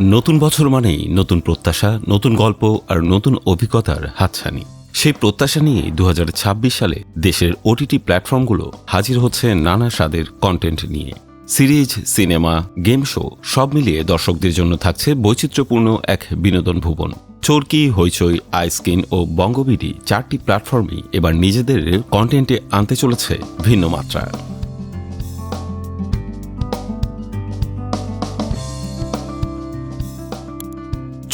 নতুন বছর মানেই নতুন প্রত্যাশা, নতুন গল্প আর নতুন অভিজ্ঞতার হাতছানি। সেই প্রত্যাশা নিয়ে দু হাজার ছাব্বিশ সালে দেশের ওটিটি প্ল্যাটফর্মগুলো হাজির হচ্ছে নানা স্বাদের কন্টেন্ট নিয়ে। সিরিজ, সিনেমা গেম শো সব মিলিয়ে দর্শকদের জন্য থাকছে বৈচিত্র্যপূর্ণ এক বিনোদন ভুবন। চরকি, হইচই আইস্কিন ও বঙ্গবিডি চারটি প্ল্যাটফর্মই এবার নিজেদের কন্টেন্টে আনতে চলেছে ভিন্ন মাত্রা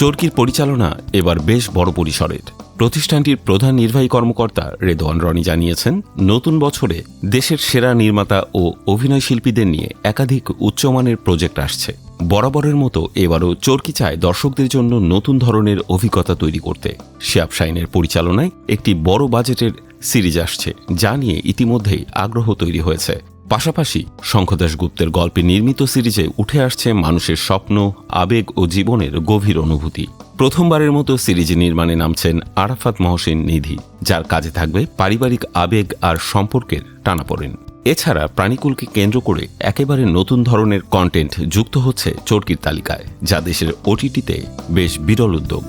চরকির পরিচালনা এবার বেশ বড় পরিসরের। প্রতিষ্ঠানটির প্রধান নির্বাহী কর্মকর্তা রেদওয়ান রনি জানিয়েছেন, নতুন বছরে দেশের সেরা নির্মাতা ও অভিনয় শিল্পীদের নিয়ে একাধিক উচ্চমানের প্রজেক্ট আসছে। বরাবরের মতো এবারও চরকি চায় দর্শকদের জন্য নতুন ধরনের অভিজ্ঞতা তৈরি করতে। শিয়াব শাইনের পরিচালনায় একটি বড় বাজেটের সিরিজ আসছে, যা নিয়ে ইতিমধ্যেই আগ্রহ তৈরি হয়েছে। পাশাপাশি শঙ্খদাস গুপ্তের গল্পে নির্মিত সিরিজে উঠে আসছে মানুষের স্বপ্ন, আবেগ ও জীবনের গভীর অনুভূতি। প্রথমবারের মতো সিরিজ নির্মাণে নামছেন আরাফাত মহসেন নিধি, যার কাজে থাকবে পারিবারিক আবেগ আর সম্পর্কের টানাপড়েন। এছাড়া প্রাণীকুলকে কেন্দ্র করে একেবারে নতুন ধরনের কন্টেন্ট যুক্ত হচ্ছে চরকির তালিকায়, যা দেশের ওটিটিতে বেশ বিরল উদ্যোগ।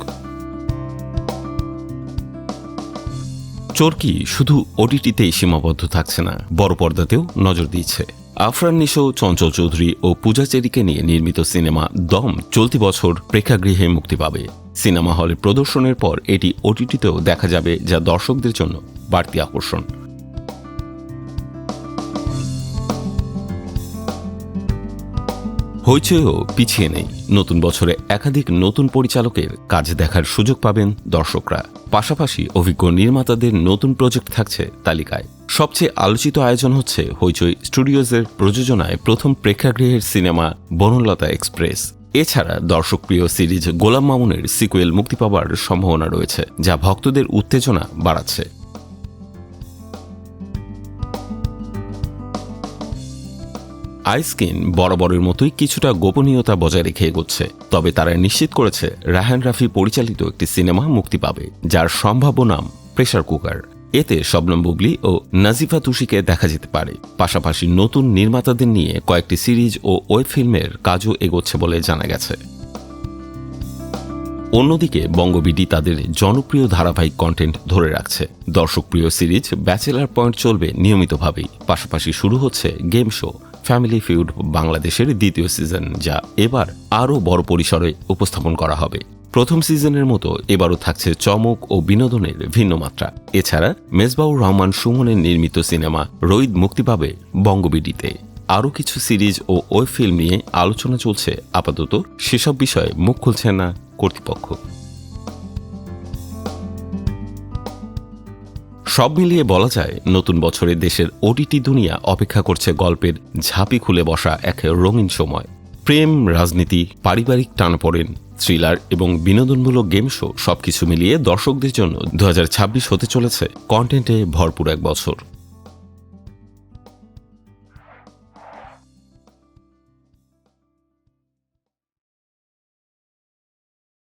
চরকি শুধু ওটিটিতেই সীমাবদ্ধ থাকছে না, বড় পর্দাতেও নজর দিচ্ছে আফরান নিশো, চঞ্চল চৌধুরী ও পূজা চেরিকে নিয়ে নির্মিত সিনেমা দম চলতি বছর প্রেক্ষাগৃহে মুক্তি পাবে। সিনেমা হলে প্রদর্শনের পর এটি ওটিটিতেও দেখা যাবে যা দর্শকদের জন্য বাড়তি আকর্ষণ। হইচইও পিছিয়ে নেই। নতুন বছরে একাধিক নতুন পরিচালকের কাজ দেখার সুযোগ পাবেন দর্শকরা। পাশাপাশি অভিজ্ঞ নির্মাতাদের নতুন প্রজেক্ট থাকছে তালিকায়। সবচেয়ে আলোচিত আয়োজন হচ্ছে হইচই স্টুডিওজের প্রযোজনায় প্রথম প্রেক্ষাগৃহের সিনেমা বনলতা এক্সপ্রেস। এছাড়া দর্শকপ্রিয় সিরিজ গোলাম মামুনের সিকুয়েল মুক্তি পাওয়ার সম্ভাবনা রয়েছে, যা ভক্তদের উত্তেজনা বাড়াচ্ছে। আইস্কিন বরাবরের মতোই কিছুটা গোপনীয়তা বজায় রেখে এগোচ্ছে। তবে তারা নিশ্চিত করেছে রাহান রাফি পরিচালিত একটি সিনেমা মুক্তি পাবে, যার সম্ভাব্য নাম প্রেশার কুকার। এতে শবনম বুবলি ও নাজিফা তুষিকে দেখা যেতে পারে। পাশাপাশি নতুন নির্মাতাদের নিয়ে কয়েকটি সিরিজ ও ওয়েব ফিল্মের কাজও এগোচ্ছে বলে জানা গেছে। অন্যদিকে বঙ্গবিডি তাদের জনপ্রিয় ধারাবাহিক কন্টেন্ট ধরে রাখছে। দর্শকপ্রিয় সিরিজ ব্যাচেলার পয়েন্ট চলবে নিয়মিতভাবেই। পাশাপাশি শুরু হচ্ছে গেম শো। ফ্যামিলি ফিউড বাংলাদেশের দ্বিতীয় সিজন যা এবার আরও বড় পরিসরে উপস্থাপন করা হবে। প্রথম সিজনের মতো এবারও থাকছে চমক ও বিনোদনের ভিন্ন মাত্রা। এছাড়া মেজবাউর রহমান সুমনের নির্মিত সিনেমা রইদ মুক্তি পাবে বঙ্গবিডিতে। আরও কিছু সিরিজ ও ওয়েব ফিল্ম নিয়ে আলোচনা চলছে। আপাতত সেসব বিষয়ে মুখ খুলছে না কর্তৃপক্ষ। সব মিলিয়ে বলা যায়, নতুন বছরে দেশের ওটিটি দুনিয়া অপেক্ষা করছে গল্পের ঝাঁপি খুলে বসা এক রঙিন সময়। প্রেম, রাজনীতি, পারিবারিক টানাপড়েন, থ্রিলার এবং বিনোদনমূলক গেম শো সবকিছু মিলিয়ে দর্শকদের জন্য দু হাজার ছাব্বিশ হতে চলেছে কন্টেন্টে ভরপুর এক বছর।